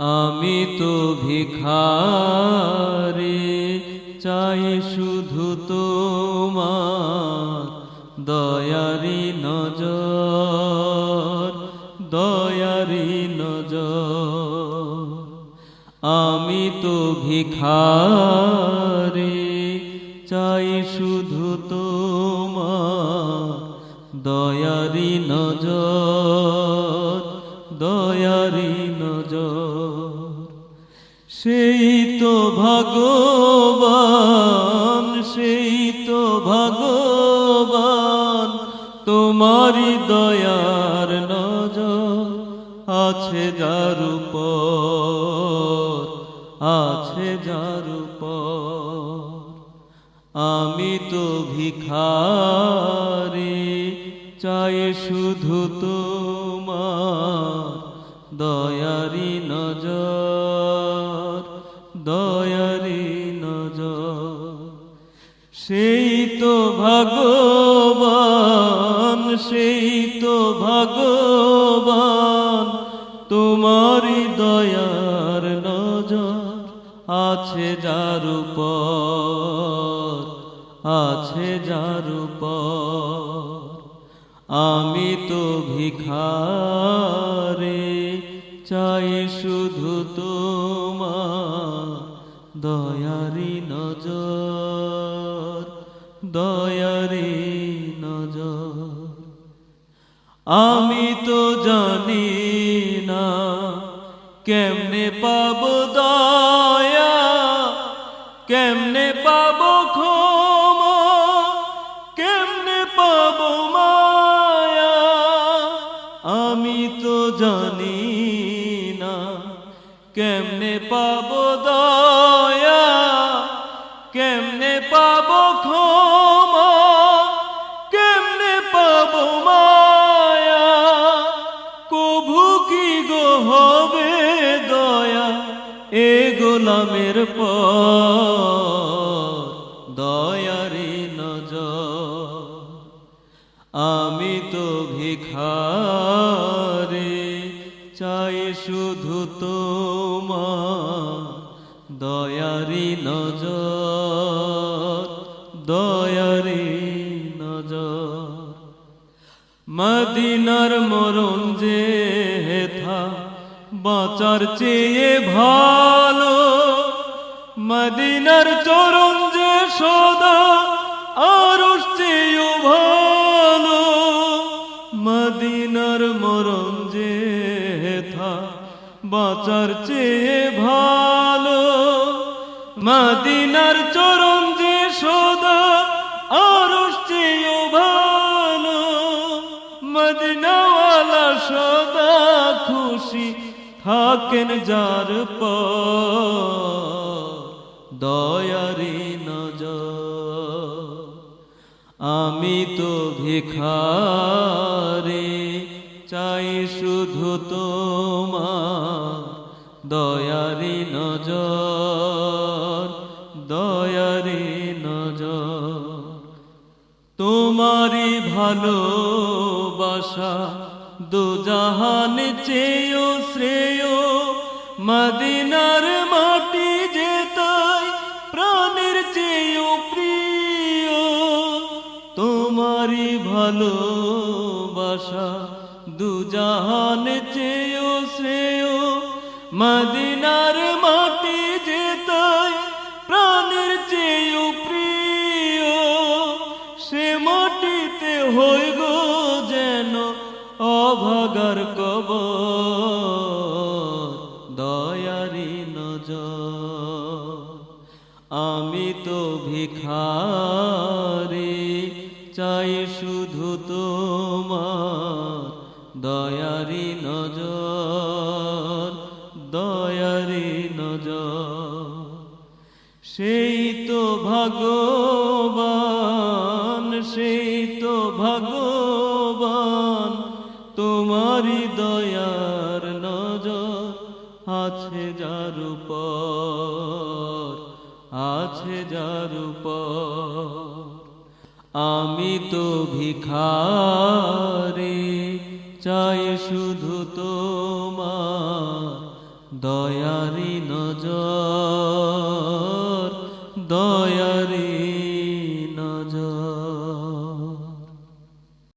আমি তো ভিখারি, চাই শুধু তোমার দয়ারি নজর দয়ারি নজর। আমি তো ভিখারি, চাই শুধু তোমার দয়ারি নজর দয়ারি নজর। সেই তো ভগবান, সেই তো ভগবান তোমারি দয়ার নজর আছে যার উপর, আছে যার উপর। আমি তো ভিখারি, চাই শুধু তোমার দয়ারি ভগবান, সেই তো ভগবান। তোমারি দয়ার নজর আছে যার উপর, আছে যার উপর। আমি তো ভিখারে, চাই শুধু তোমার দয়ারি দয়ারি নজর। আমি তো জানি না কেমনে পাব দয়া, কেমনে পাব ক্ষমা, কেমনে পাব মায়া। আমি তো জানি না কেমনে পাব দয়া। এ গোলামের পর দয়ারি নজর। আমি তো ভিখারে চাই শুধু তোমার দয়ারি নজর। দয়ারি চেয়ে ভালো। মদিনার চরণ যে সদা আর ভালো। মদিনার মরণ যে হেথা বাঁচার চেয়ে ভালো। মদিনার চরণ যে সদা আর ভালো। মদিনাওয়ালা সদা খুশি থাকেন যার পর দয়ারি নজর। আমি তো ভিখারে, চাই শুধু তোমার দয়ারি নজর দয়ারি নজর। তোমারি ভালোবাসা দুজাহান চেয়েও শ্রেয়, মদিনার মাটি যে তাই প্রাণের চেয়েও প্রিয়। তোমারই ভালোবাসা দুজাহান চেয়েও শ্রেয়, মদিনার মাটি অভাগার কব দয়ারি নজর। আমি তো ভিখারি, চাই শুধু তোমার দয়ারি নজর দয়ারি নজর। সেই তো ভগবান তোমারি দয়ার নজর আছে যার আছে যার আমি তো ভিখারি, চাই শুধু তোমার দয়ারি নজর।